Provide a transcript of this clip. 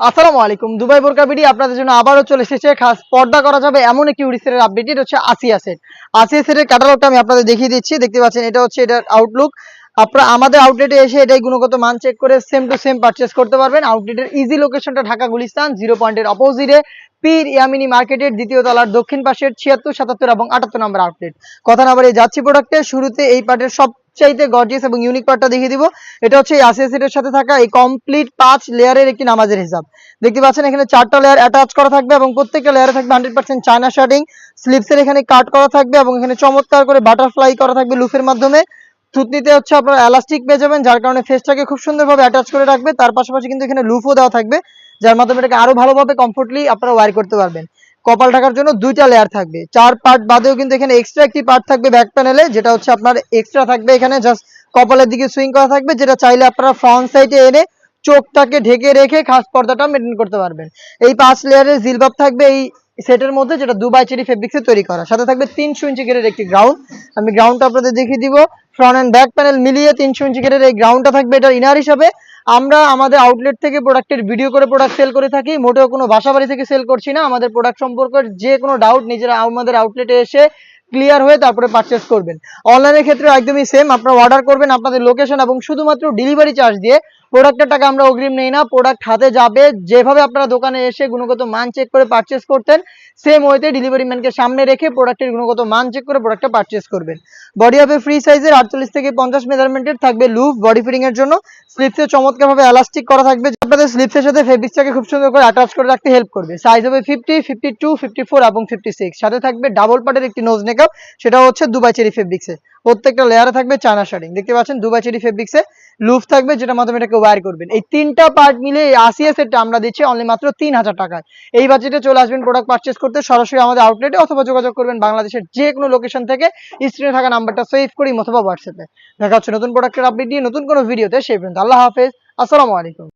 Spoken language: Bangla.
আসসালামু আলাইকুম। দুবাই বোরকা বিডি আপনাদের জন্য আবারও চলে এসেছে। খাস পর্দা করা যাবে এমন একটি উড়িষ্যার আপডেট এটা হচ্ছে আসিয়া সেট আসিয়া সেটের ক্যাটালগটা আমি আপনাদের দেখিয়ে দিচ্ছি। দেখতে পাচ্ছেন, এটা হচ্ছে এটার আউটলুক আপনারা আমাদের আউটলেটে এসে এটাই গুণগত মান চেক করে সেম টু সেম পারচেস করতে পারবেন। আউটলেটের ইজি লোকেশনটা ঢাকা গুলিস্তান জিরো পয়েন্টের অপোজিটে পীর ইয়ামিনি মার্কেটের দ্বিতীয় তলার দক্ষিণ পাশের ছিয়াত্তর, সাতাত্তর এবং আটাত্তর নম্বর আউটলেট কথা না বাড়িয়ে যাচ্ছি প্রোডাক্টে শুরুতে এই পার্টের সবচাইতে গর্জিয়াস এবং ইউনিক পার্টটা দেখিয়ে দিব। এটা হচ্ছে এই সেটের সাথে থাকা এই কমপ্লিট পাঁচ লেয়ারের একটি নামাজের হিসাব। দেখতে পাচ্ছেন এখানে চারটা লেয়ার অ্যাটাচ করা থাকবে এবং প্রত্যেকটা লেয়ারে থাকবে হান্ড্রেড পার্সেন্ট চায়না শার্টিং স্লিপসের এখানে কাট করা থাকবে এবং এখানে চমৎকার করে বাটারফ্লাই করা থাকবে লুফের মাধ্যমে। থুতনিতে হচ্ছে আপনারা এলাস্টিক পেয়ে যাবেন, যার কারণে ফেসটাকে খুব সুন্দরভাবে অ্যাটাচ করে রাখবে। তার পাশাপাশি কিন্তু এখানে লুফও দেওয়া থাকবে, যার মাধ্যমে এটাকে আরও ভালোভাবে কমফোর্টলি আপনারা ওয়ার করতে পারবেন। কপাল ঢাকার জন্য দুইটা লেয়ার থাকবে। চার পার্ট বাদেও কিন্তু এখানে এক্সট্রা একটি পার্ট থাকবে ব্যাক প্যানেলে যেটা হচ্ছে আপনার এক্সট্রা থাকবে এখানে জাস্ট কপালের দিকে সুইং করা থাকবে, যেটা চাইলে আপনারা ফ্রন্ট সাইডে এনে চোখটাকে ঢেকে রেখে খাস পর্দাটা মেনটেন করতে পারবেন। এই পাঁচ লেয়ারের জিলবাব থাকবে এই সেটের মধ্যে, যেটা দুবাই চেরি ফেব্রিক্সে তৈরি করা। সাথে থাকবে তিনশো ইঞ্চি গেটের একটি গ্রাউন্ড আমি গ্রাউন্ডটা আপনাদের দেখিয়ে দিব। ফ্রন্ট অ্যান্ড ব্যাক প্যানেল মিলিয়ে তিনশো ইঞ্চি গেটের এই গ্রাউন্ডটা থাকবে এটা ইনার হিসাবে। আমরা আমাদের আউটলেট থেকে প্রোডাক্টের ভিডিও করে প্রোডাক্ট সেল করে থাকি। মোটেও কোনো বাসাবাড়ি থেকে সেল করছি না। আমাদের প্রোডাক্ট সম্পর্কে যে কোনো ডাউট নিজেরা আমাদের আউটলেটে এসে ক্লিয়ার হয়ে তারপরে পারচেস করবেন। অনলাইনের ক্ষেত্রে একদমই সেম আপনারা অর্ডার করবেন আপনাদের লোকেশন এবং শুধুমাত্র ডেলিভারি চার্জ দিয়ে প্রোডাক্টের টাকা আমরা অগ্রিম নেই না প্রোডাক্ট হাতে যাবে, যেভাবে আপনারা দোকানে এসে গুণগত মান চেক করে পারচেস করতেন সেম ওয়েতে ডেলিভারি ম্যানকে সামনে রেখে প্রোডাক্টের গুণগত মান চেক করে প্রোডাক্টটা পারচেস করবেন। বডি হবে ফ্রি সাইজের আটচল্লিশ থেকে পঞ্চাশ মেজারমেন্টের থাকবে লুপ বডি ফিটিং এর জন্য। স্লিপসে চমৎকারভাবে এলাস্টিক করা থাকবে। আপনাদের স্লিপসের সাথে ফেব্রিক্সটাকে খুব সুন্দর করে অ্যাটাচ করে রাখতে হেল্প করবে। সাইজ হবে fifty fifty two fifty four এবং ফিফটি সিক্স সাথে থাকবে ডাবল পার্টের একটি নোজ নেকআপ সেটা হচ্ছে দুবাই চেরি ফেব্রিক্সে প্রত্যেকটা লেয়ারে থাকবে চায়না শার্টিং দেখতে পাচ্ছেন দুবাই চেরি ফেব্রিক্সে লুফ থাকবে যেটা মাধ্যমে এটাকে ওয়্যার করবেন। এই তিনটা পার্ট মিলে এই আসিয়া সেটটা আমরা দিচ্ছি অনলি মাত্র তিন হাজার টাকায়। এই বাজেটে চলে আসবেন প্রোডাক্ট পারচেস করতে, সরাসরি আমাদের আউটলেটে অথবা যোগাযোগ করবেন বাংলাদেশের যে কোনো লোকেশন থেকে স্ক্রিনে থাকা নাম্বারটা সেভ করি অথবা হোয়াটসঅ্যাপে দেখা হচ্ছে নতুন প্রোডাক্টের আপডেট দিয়ে নতুন কোনো ভিডিওতে সেই পর্যন্ত আল্লাহ হাফেজ। আসসালামু আলাইকুম।